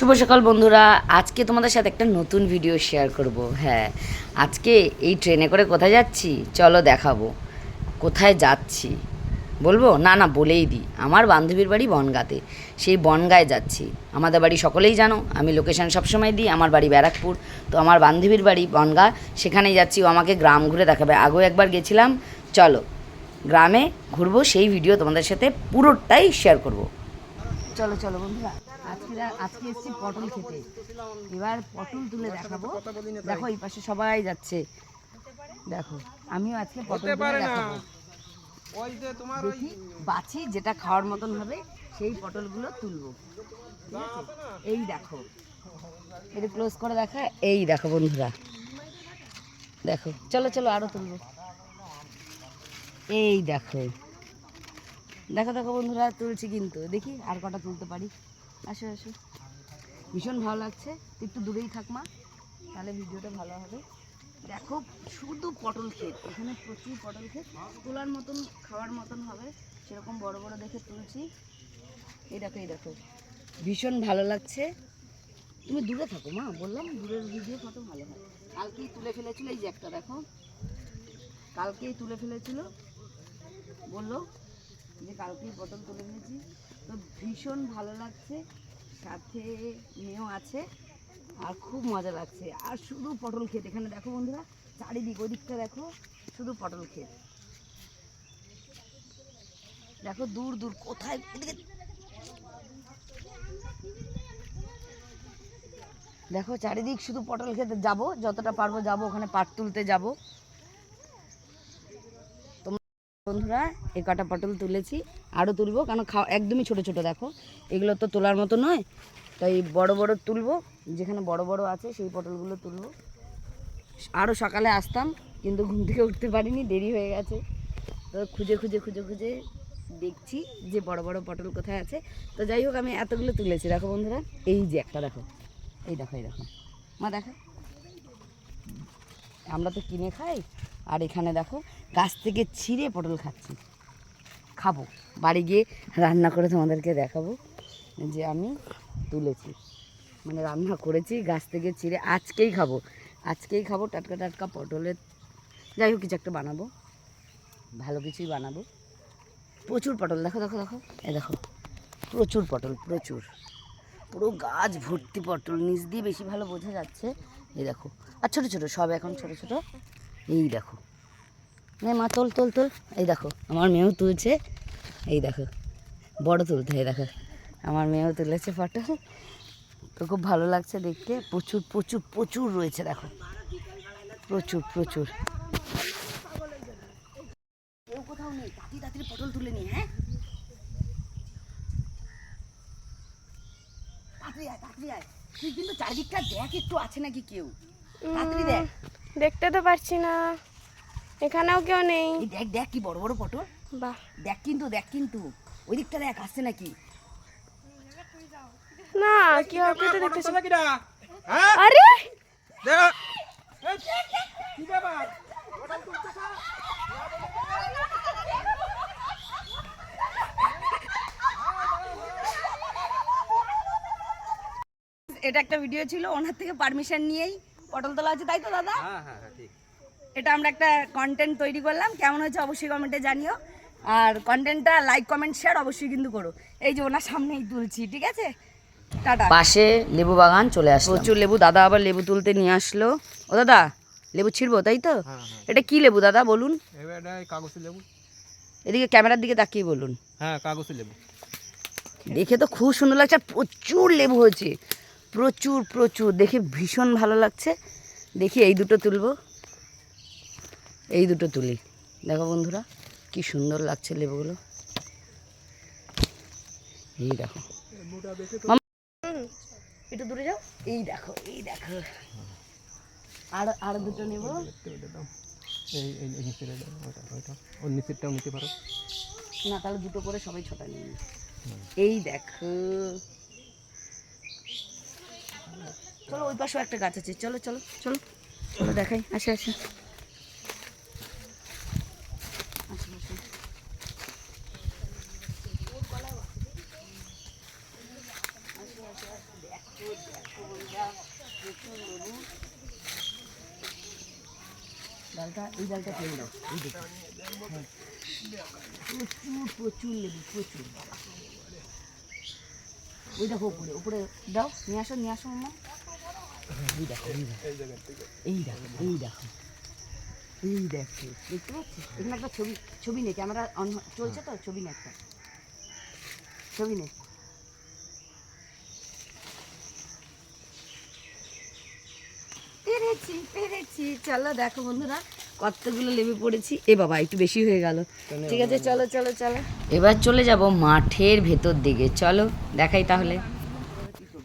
শুভ সকাল বন্ধুরা। আজকে তোমাদের সাথে একটা নতুন ভিডিও শেয়ার করব। হ্যাঁ আজকে এই ট্রেনে করে কোথায় যাচ্ছি? চলো দেখাবো। কোথায় যাচ্ছি? বলব? না না, বলেই দিই। আমার বান্ধবীর বাড়ি বনগাঁতে। সেই বনগায় যাচ্ছি। আমাদের বাড়ি সকলেই জানো। আমি লোকেশন সবসময় দিই। আমার বাড়ি ব্যারাকপুর। তো আমার বান্ধবীর বাড়ি বনগা। সেখানেই যাচ্ছি। ও আমাকে গ্রাম ঘুরে দেখাবে। আগেও একবার গেছিলাম। চলো, গ্রামে ঘুরবো। সেই ভিডিও তোমাদের সাথে পুরোটাই শেয়ার করব। চলো চলো বন্ধুরা আজকে আজকে এসেছি পটল খেতে। এবার পটল তুলে দেখাবো। দেখো এই পাশে সবাই যাচ্ছে। দেখো আমিও আজকে পটল তুলে দেখাবো। ওই যে তোমার ওই দেখি বাছি যেটা খাওয়ার মতন হবে সেই পটলগুলো তুলবো। এই দেখো। এটা ক্লোজ করে দেখা এই দেখো বন্ধুরা। দেখো চলো চলো আরও তুলবো। এই দেখো। দেখো দেখো বন্ধুরা, তুলছি কিন্তু। দেখি আর কটা তুলতে পারি। আসো আসো। ভীষণ ভালো লাগছে। একটু দূরেই থাক, মা। তাহলে ভিডিওটা ভালো হবে। দেখো, শুধু পটল ক্ষেত। এখানে প্রচুর পটল ক্ষেত। তোলার মতন, খাওয়ার মতন হবে। সেরকম বড় বড় দেখে তুলছি। এই দেখো এই দেখো। ভীষণ ভালো লাগছে। তুমি দূরে থাকো, মা। বললাম দূরের ভিডিও কত ভালো হয়। কালকেই তুলে ফেলেছিল, এই যে একটা, দেখো। কালকেই তুলে ফেলেছিল। বলল যে কালকেই পটল তুলে নিয়েছি। তো ভীষণ ভালো লাগছে, সাথে মেয়েও আছে, আর খুব মজা লাগছে। আর শুধু পটল ক্ষেত, এখানে দেখো বন্ধুরা, চারিদিক, ওদিকটা দেখো, শুধু পটল ক্ষেত। দেখো দূর দূর, কোথায় দেখো চারিদিক শুধু পটল খেতে যাব, যতটা পারব যাব, ওখানে পাট তুলতে যাব। বন্ধুরা, এই কটা পটল তুলেছি। আরও তুলবো, কারণ খাওয়া একদমই ছোট ছোট, দেখো। এগুলো তো তোলার মতো নয়, তাই বড় বড় তুলবো। যেখানে বড় বড় আছে, সেই পটলগুলো তুলবো। আরও সকালে আসতাম, কিন্তু ঘুম থেকে উঠতে পারিনি, দেরি হয়ে গেছে। তো খুঁজে খুঁজে খুঁজে খুঁজে দেখছি যে বড় বড় পটল কোথায় আছে। তো যাই হোক, আমি এতগুলো তুলেছি, দেখো বন্ধুরা। এই যে একটা, দেখো। এই দেখো এই দেখো। মা, দেখো। আমরা তো কিনে খাই। আর এখানে দেখো, গাছ থেকে ছিঁড়ে পটল খাচ্ছি। খাব। বাড়ি গিয়ে রান্না করে তোমাদেরকে দেখাবো। যে আমি তুলেছি। মানে রান্না করেছি, গাছ থেকে ছিঁড়ে আজকেই খাব। আজকেই খাব টাটকা টাটকা পটলের। যাই হোক, কিছু একটা বানাবো। ভালো কিছুই বানাবো। প্রচুর পটল, দেখো দেখো দেখো। এ দেখো, প্রচুর পটল, প্রচুর। পুরো গাছ ভর্তি পটল। নিচ দিয়ে বেশি ভালো বোঝা যাচ্ছে। এই দেখো। আর ছোটো ছোটো, সব এখন ছোটো ছোটো। এই দেখো। নে মা, তোল তোল তোল। এই দেখো, আমার মেয়েও তুলছে। এই দেখো, বড় তুলতে এই দেখো। আমার মেয়েও তুলেছে ফটো তো খুব ভালো লাগছে দেখতে। প্রচুর প্রচুর প্রচুর রয়েছে, দেখো। প্রচুর প্রচুর। কোথাও নেই। তাড়াতাড়ি পটল তুলে নি হ্যাঁ? কিন্তু চারিদিকটা দেখ, একটু আছে নাকি কেউ? তাড়াতাড়ি দেখ। দেখতে তো পারছি না। এখানেও কেউ নেই। দেখ দেখ কি বড় বড় পটল। বাহ। দেখ কিন্তু দেখ কিন্তু। ওই দিকটা দেখ আসছে নাকি? না কি হবে তো দেখতেছি। হ্যাঁ? আরে! এটা একটা ভিডিও ছিল ওনার থেকে পারমিশন নিয়েই পটল তোলা হচ্ছে তাই তো দাদা? হ্যাঁ হ্যাঁ হ্যাঁ, ঠিক। এটা আমরা একটা কন্টেন্ট তৈরি করলাম। কেমন হয়েছে অবশ্যই কমেন্টে জানিও। আর কন্টেন্টটা লাইক কমেন্ট শেয়ার অবশ্যই কিন্তু করো। এই যে ওনার সামনেই তুলছি ঠিক আছে? টাটা। পাশে লেবু বাগান চলে আসলো প্রচুর লেবু দাদা আবার লেবু তুলতে নিয়ে আসলো। ও দাদা লেবু ছিড়বো তাই তো? এটা কি লেবু দাদা বলুন? লেবু। এদিকে ক্যামেরার দিকে তাকিয়ে বলুন। হ্যাঁ কাগজে লেবু। দেখে তো খুব সুন্দর লাগছে আর প্রচুর লেবু হয়েছে। প্রচুর প্রচুর। দেখে ভীষণ ভালো লাগছে। দেখি এই দুটো তুলবো। এই দুটো তুলি। দেখো বন্ধুরা কি সুন্দর লাগছে লেবুগুলো। এই দেখো। একটু দূরে যাও। এই দেখো এই দেখো। আর আর দুটো নেব। না তাহলে দুটো করে সবাই ছটা নিয়ে এই দেখো। চলো ওই পাশেও একটা গাছ আছে। চলো চলো চলো। চলো দেখাই। আসে আসে। এই দাও। প্রচুর প্রচুর প্রচুর। ওই দেখো উপরে উপরে দাও। নিয়ে আসো নিয়ে আসো মামা এই দেখো এই দেখো। এই দেখো এই দেখো। দেখতে পাচ্ছিস? এখানে একটা ছবি ছবি নে ক্যামেরা অন চলছে তো? ছবি নে একটা। ছবি নে পেরেছি পেরেছি। চলো দেখো বন্ধুরা কতগুলো লেবু পড়েছি। এ বাবা একটু বেশি হয়ে গেল। ঠিক আছে চলো চলো চলো। এবার চলে যাব মাঠের ভেতর দিকে। চলো দেখাই তাহলে।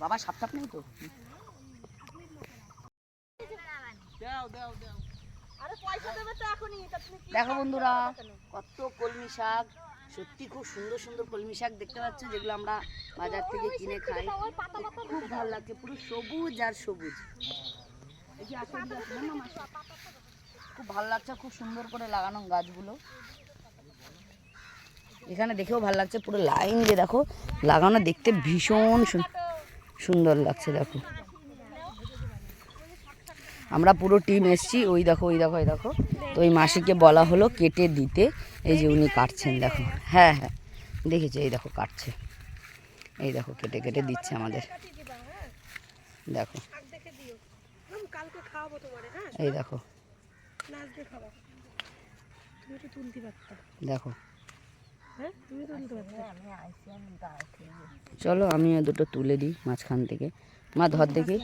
বাবা সাপ টাপ নেই তো? দেখো বন্ধুরা কত কলমি শাক। সত্যি খুব সুন্দর সুন্দর কলমি শাক দেখতে পাচ্ছ যেগুলো আমরা বাজার থেকে কিনে খাই। খুব ভালো লাগছে পুরো সবুজ আর সবুজ। খুব ভালো লাগছে খুব সুন্দর করে লাগানো গাছগুলো। এখানে দেখেও ভালো লাগছে পুরো লাইন দিয়ে দেখো লাগানো দেখতে ভীষণ সুন- সুন্দর লাগছে দেখো। আমরা পুরো টিম এসছি ওই দেখো ওই দেখো ওই দেখো। তো ওই মাসিকে বলা হলো কেটে দিতে এই যে উনি কাটছেন দেখো। হ্যাঁ হ্যাঁ দেখেছি এই দেখো কাটছে। এই দেখো কেটে কেটে দিচ্ছে আমাদের। দেখো। এই দেখো। দেখো হ্যাঁ তুমি তুলতে পারতা চলো আমি দুটো তুলে দিই মাঝখান থেকে। মা ধর দেখি।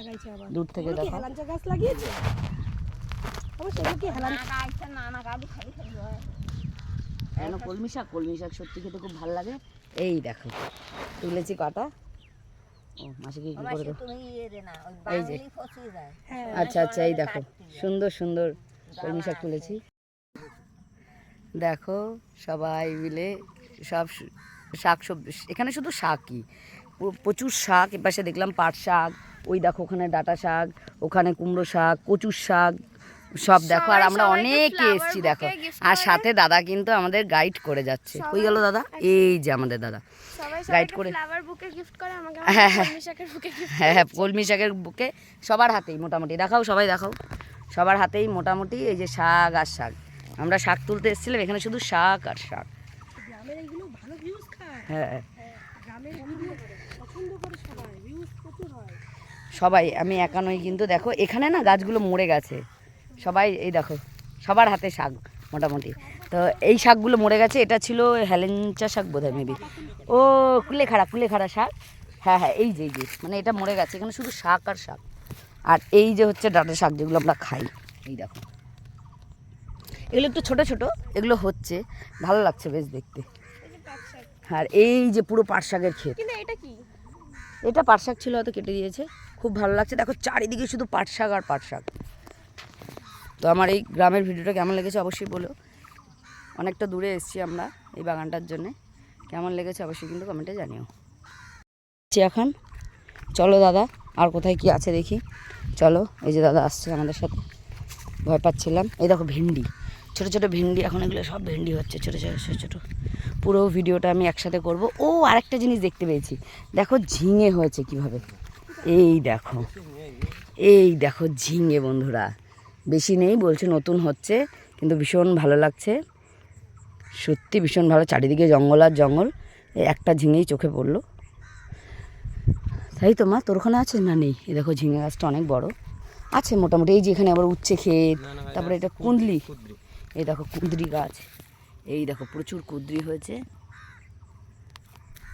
দূর থেকে দেখো। হেলাঞ্চা গাছ লাগিয়েছে? কেন কলমি শাক? কলমি শাক সত্যি খেতে খুব ভালো লাগে। এই দেখো তুলেছি কটা। ও মাসিকে কি করে এই যে। হ্যাঁ। আচ্ছা আচ্ছা এই দেখো। সুন্দর সুন্দর কলমি শাক তুলেছি। দেখো সবাই মিলে সব শাক সবজি এখানে শুধু শাকই। প্রচুর শাক এপাশে দেখলাম পাট শাক ওই দেখো ওখানে ডাটা শাক ওখানে কুমড়ো শাক কচুর শাক সব দেখো আর আমরা অনেকে এসছি দেখো। আর সাথে দাদা কিন্তু আমাদের গাইড করে যাচ্ছে। ওই গেল দাদা? এই যে আমাদের দাদা। গাইড করে আমাকে হ্যাঁ, হ্যাঁ। কলমি শাকের বুকে হ্যাঁ হ্যাঁ কলমি শাকের বুকে সবার হাতেই মোটামুটি। দেখাও সবাই দেখাও। সবার হাতেই মোটামুটি এই যে শাক আর শাক। আমরা শাক তুলতে এসেছিলাম এখানে শুধু শাক আর শাক। গ্রামের এইগুলো ভালো ভিউজ খায়। হ্যাঁ। গ্রামের ভিডিও পছন্দ করে সবাই ভিউজ প্রচুর হয়। সবাই আমি একা নই কিন্তু দেখো এখানে না গাছগুলো মরে গেছে। সবাই এই দেখো সবার হাতে শাক মোটামুটি। তো এই শাকগুলো মরে গেছে এটা ছিল হেলেঞ্চা শাক বোধ হয় মেবি ও কুলেখাড়া কুলেখাড়া শাক। হ্যাঁ হ্যাঁ এই যে এই যে মানে এটা মরে গেছে এখানে শুধু শাক আর শাক। আর এই যে হচ্ছে ডাটা শাক যেগুলো আমরা খাই এই দেখো। এগুলো একটু ছোট ছোট এগুলো হচ্ছে ভালো লাগছে বেশ দেখতে। আর এই যে পুরো পাট শাকের ক্ষেত এটা কি? এটা পাট শাক ছিল হয়তো কেটে দিয়েছে। খুব ভালো লাগছে। দেখো চারিদিকে শুধু পাট শাক আর পাট শাক তো আমার এই গ্রামের ভিডিওটা কেমন লেগেছে অবশ্যই বলো। অনেকটা দূরে এসেছি আমরা এই বাগানটার জন্যে। কেমন লেগেছে অবশ্যই কিন্তু কমেন্টে জানিও। এখন। চলো দাদা আর কোথায় কি আছে দেখি। চলো এই যে দাদা আসছে আমাদের সাথে। ভয় পাচ্ছিলাম। এই দেখো ভেন্ডি। ছোট ছোট ভেন্ডি এখন এগুলো সব ভেন্ডি হচ্ছে। ছোট ছোট ছোট ছোট। পুরো ভিডিওটা আমি একসাথে করব। ও আরেকটা জিনিস দেখতে পেয়েছি। দেখো ঝিঙে হয়েছে কীভাবে? এই দেখো। এই দেখো ঝিঙে বন্ধুরা। বেশি নেই বলছে নতুন হচ্ছে কিন্তু ভীষণ ভালো লাগছে। সত্যি ভীষণ ভালো চারিদিকে জঙ্গল আর জঙ্গল। এই একটা ঝিঙেই চোখে পড়ল। তাই তো মা তোর ওখানে আছে না নেই? এই দেখো ঝিঙে গাছটা অনেক বড়। আছে মোটামুটি এই যে এখানে আবার উচ্ছে ক্ষেত তারপরে এটা কুন্দলি এই দেখো কুঁদরি গাছ। এই দেখো প্রচুর কুঁদরি হয়েছে।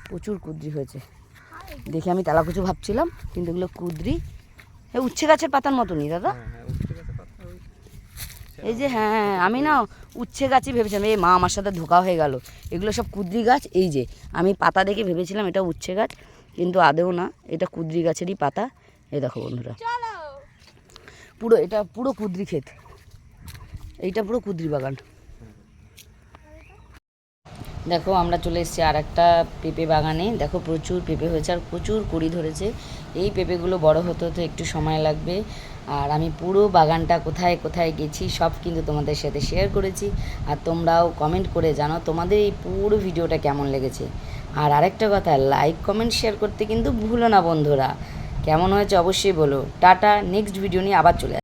প্রচুর কুঁদরি হয়েছে। দেখে আমি তেলাকুচু ভাবছিলাম কিন্তু এগুলো কুঁদরি। এই উচ্ছে গাছের পাতার মতনই দাদা। হ্যাঁ হ্যাঁ এই যে হ্যাঁ আমি না উচ্ছে গাছই ভেবেছিলাম এই মা আমার সাথে ধোকা হয়ে গেল। এগুলো সব কুদ্রি গাছ এই যে আমি পাতা দেখে ভেবেছিলাম এটা উচ্ছে গাছ কিন্তু আদেও না এটা কুদ্রি গাছেরই পাতা। এই দেখো বন্ধুরা। পুরো এটা পুরো কুদ্রি ক্ষেত। এইটা পুরো কুদ্রি বাগান। দেখো আমরা চলে এসেছি আর একটা পেঁপে বাগানে। দেখো প্রচুর পেঁপে হয়েছে আর প্রচুর কুড়ি ধরেছে। এই পেঁপেগুলো বড় হতে হতে একটু সময় লাগবে। আর আমি পুরো বাগানটা কোথায় কোথায় গেছি সব কিন্তু তোমাদের সাথে শেয়ার করেছি। আর তোমরাও কমেন্ট করে জানো তোমাদের এই পুরো ভিডিওটা কেমন লেগেছে। আর আরেকটা কথা লাইক কমেন্ট শেয়ার করতে কিন্তু ভুলো না বন্ধুরা। কেমন হয়েছে অবশ্যই বলো। টাটা নেক্সট ভিডিও নিয়ে আবার চলে।